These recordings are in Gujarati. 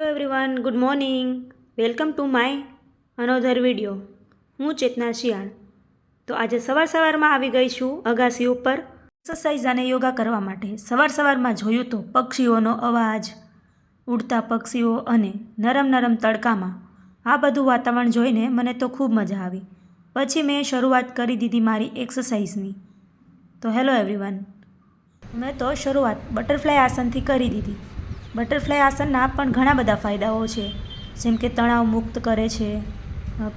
Hello everyone good morning welcome to my another video હું ચેતના શિયાળ. તો આજે સવાર સવારમાં આવી ગઈ છું અગાસી ઉપર એક્સરસાઇઝ અને યોગા કરવા માટે. સવાર સવારમાં જોયું તો પક્ષીઓનો અવાજ, ઉડતા પક્ષીઓ અને નરમ નરમ તડકામાં આ બધું વાતાવરણ જોઈને મને તો ખૂબ મજા આવી. પછી મેં શરૂઆત કરી દીધી મારી એક્સરસાઇઝની તો હેલો એવરીવન મેં તો શરૂઆત બટરફ્લાય આસનથી કરી દીધી. બટરફ્લાય આસનના પણ ઘણા બધા ફાયદાઓ છે. જેમ કે તણાવ મુક્ત કરે છે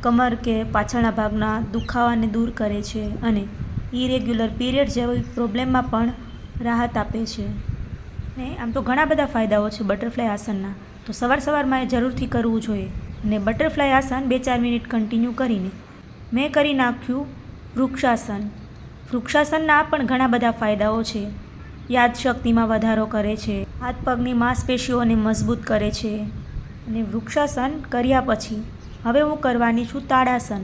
કમર કે પાછળના ભાગના દુખાવાને દૂર કરે છે અને ઇરેગ્યુલર પીરિયડ જેવી પ્રોબ્લેમમાં પણ રાહત આપે છે. ને આમ તો ઘણા બધા ફાયદાઓ છે બટરફ્લાય આસનના. તો સવાર સવારમાં એ જરૂરથી કરવું જોઈએ અને બટરફ્લાય આસન બે ચાર મિનિટ કન્ટિન્યુ કરીને. મેં કરી નાખ્યું વૃક્ષાસન. વૃક્ષાસનના પણ ઘણા બધા ફાયદાઓ છે. યાદશક્તિમાં વધારો કરે છે. હાથ પગની માંસપેશીઓને મજબૂત કરે છે. અને વૃક્ષાસન કર્યા પછી હવે હું કરવાની છું તાડાસન.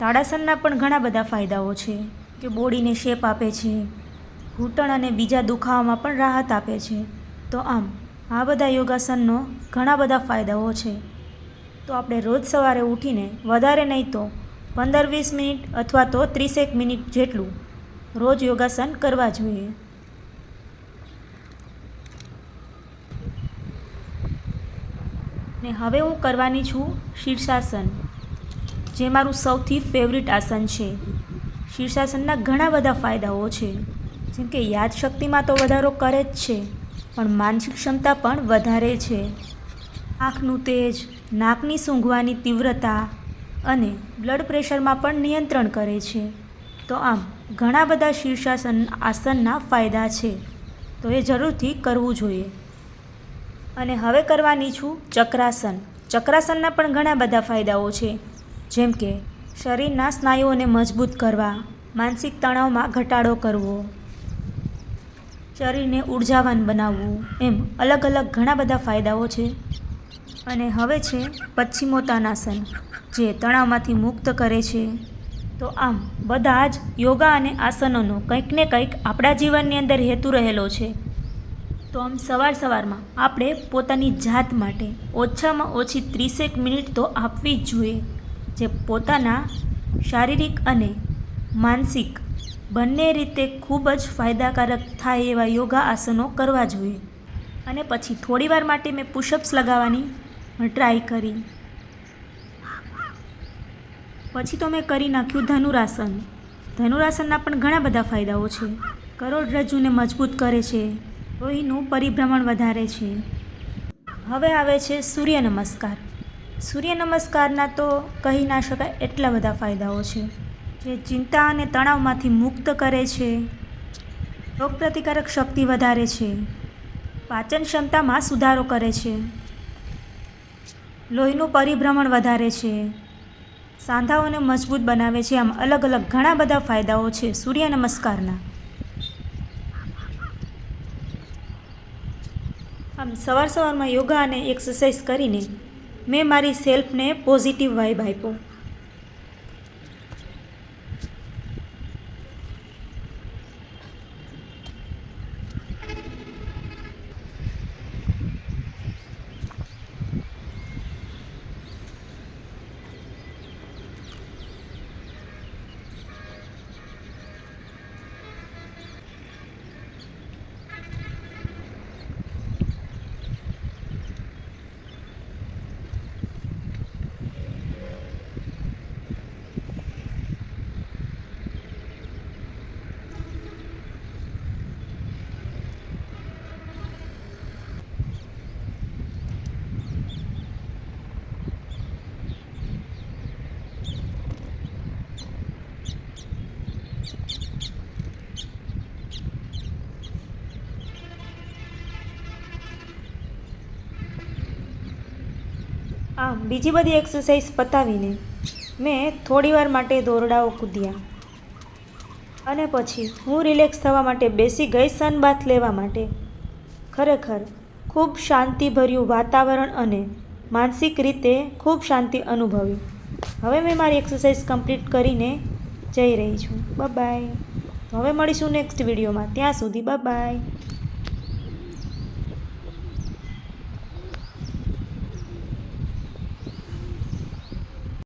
તાડાસનના પણ ઘણા બધા ફાયદાઓ છે કે બોડીને શેપ આપે છે, ઘૂંટણ અને બીજા દુખાવામાં પણ રાહત આપે છે. તો આમ, આ બધા યોગાસનનો ઘણા બધા ફાયદાઓ છે. તો આપણે રોજ સવારે ઉઠીને વધારે નહીં તો પંદર વીસ મિનિટ અથવા તો ત્રીસેક મિનિટ જેટલું રોજ યોગાસન કરવા જોઈએ. ને હવે હું કરવાની છું શીર્ષાસન, જે મારું સૌથી ફેવરિટ આસન છે. શીર્ષાસનના ઘણા બધા ફાયદાઓ છે. જેમ કે યાદશક્તિમાં તો વધારો કરે જ છે, પણ માનસિક ક્ષમતા પણ વધારે છે. આંખનું તેજ, નાકની સૂંઘવાની તીવ્રતા અને બ્લડ પ્રેશરમાં પણ નિયંત્રણ કરે છે. તો આમ, ઘણા બધા શીર્ષાસન, આસનના ફાયદા છે. તો એ જરૂરથી કરવું જોઈએ. અને હવે કરવાની છું ચક્રાસન. ચક્રાસનના પણ ઘણા બધા ફાયદાઓ છે. જેમ કે, શરીરના સ્નાયુઓને મજબૂત કરવા, માનસિક તણાવમાં ઘટાડો કરવો, શરીરને ઉર્જાવાન બનાવવું, એમ અલગ અલગ ઘણા બધા ફાયદાઓ છે. અને હવે છે પશ્ચિમોત્તાનાસન જે તણાવમાંથી મુક્ત કરે છે. તો આમ, બધા જ યોગા અને આસનોનો કંઈક ને કંઈક આપણા જીવનની અંદર હેતુ રહેલો છે. તો આમ સવાર સવારમાં આપણે પોતાની જાત માટે ઓછામાં ઓછી ત્રીસેક મિનિટ તો આપવી જ જોઈએ. જે પોતાના શારીરિક અને માનસિક બંને રીતે ખૂબ જ ફાયદાકારક થાય એવા યોગા આસનો કરવા જોઈએ. અને પછી થોડીવાર માટે મેં પુશઅપ્સ લગાવવાની ટ્રાય કરી. પછી તો મેં કરી નાખ્યું ધનુરાસન. ધનુરાસનના પણ ઘણા બધા ફાયદાઓ છે. કરોડરજ્જુને મજબૂત કરે છે. લોહીનું પરિભ્રમણ વધારે છે. હવે આવે છે સૂર્ય નમસ્કાર. સૂર્ય નમસ્કારના તો કહી ના શકાય એટલા બધા ફાયદાઓ છે. જે ચિંતા અને તણાવમાંથી મુક્ત કરે છે. રોગપ્રતિકારક શક્તિ વધારે છે. પાચન ક્ષમતામાં સુધારો કરે છે. લોહીનું પરિભ્રમણ વધારે છે. સાંધાઓને મજબૂત બનાવે છે. આમ અલગ અલગ ઘણા બધા ફાયદાઓ છે સૂર્ય નમસ્કારના આમ સવાર સવારમાં યોગા અને એક્સરસાઇઝ કરીને મેં મારી સેલ્ફને પોઝિટિવ વાઇબ આપ્યો. આમ, બીજી બધી એક્સરસાઇઝ પતાવીને મેં થોડીવાર માટે દોરડાઓ કૂદ્યા. અને પછી હું રિલેક્સ થવા માટે બેસી ગઈ સનબાથ લેવા માટે. ખરેખર ખૂબ શાંતિભર્યું વાતાવરણ અને માનસિક રીતે ખૂબ શાંતિ અનુભવી હવે મેં મારી એક્સરસાઇઝ કમ્પ્લીટ કરીને જઈ રહી છું. બાય હવે મળીશું નેક્સ્ટ વિડીયોમાં ત્યાં સુધી બાય